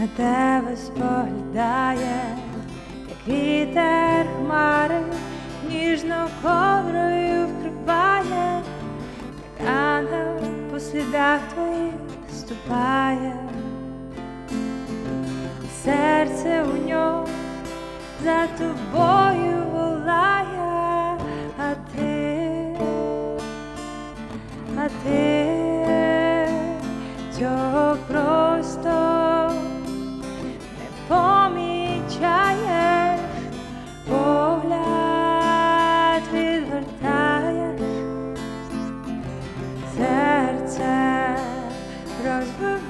на тебе споглядає, як вітер хмари ніжно коврою вкриває, як ангел по слідах твоїх ступає, серце у нього за тобою волає, а ти, а ти цього просто не помічаєш, погляд відвертаєш, серце розбиваєш,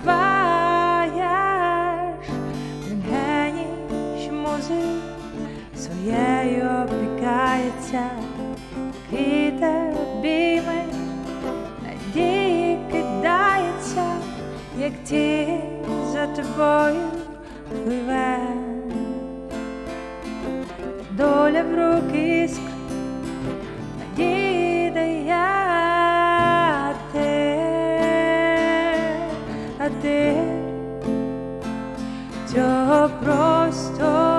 що музик своєю опікається, вітер обійми, надії кидається, як ті за тобою пливе. Доля в руки іскр, надії дає, цього просто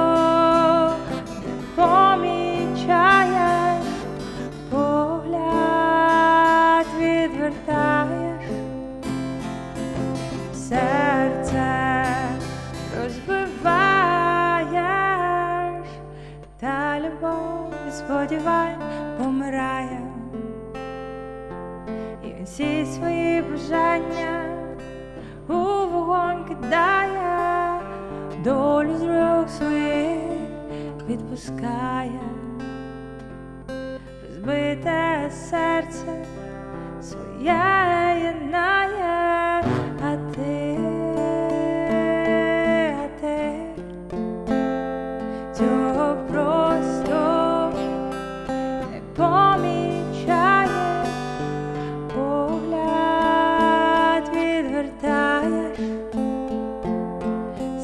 сподівань помирає, і всі свої бажання у вогонь кидає, долю з рук своїх відпускає, розбите серце своє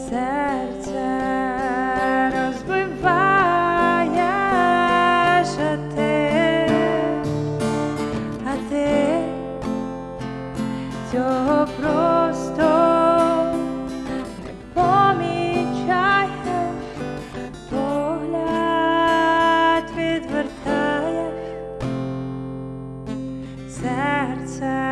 серце розбиваєш, ти, а ти цього просто не помічаєш, погляд серце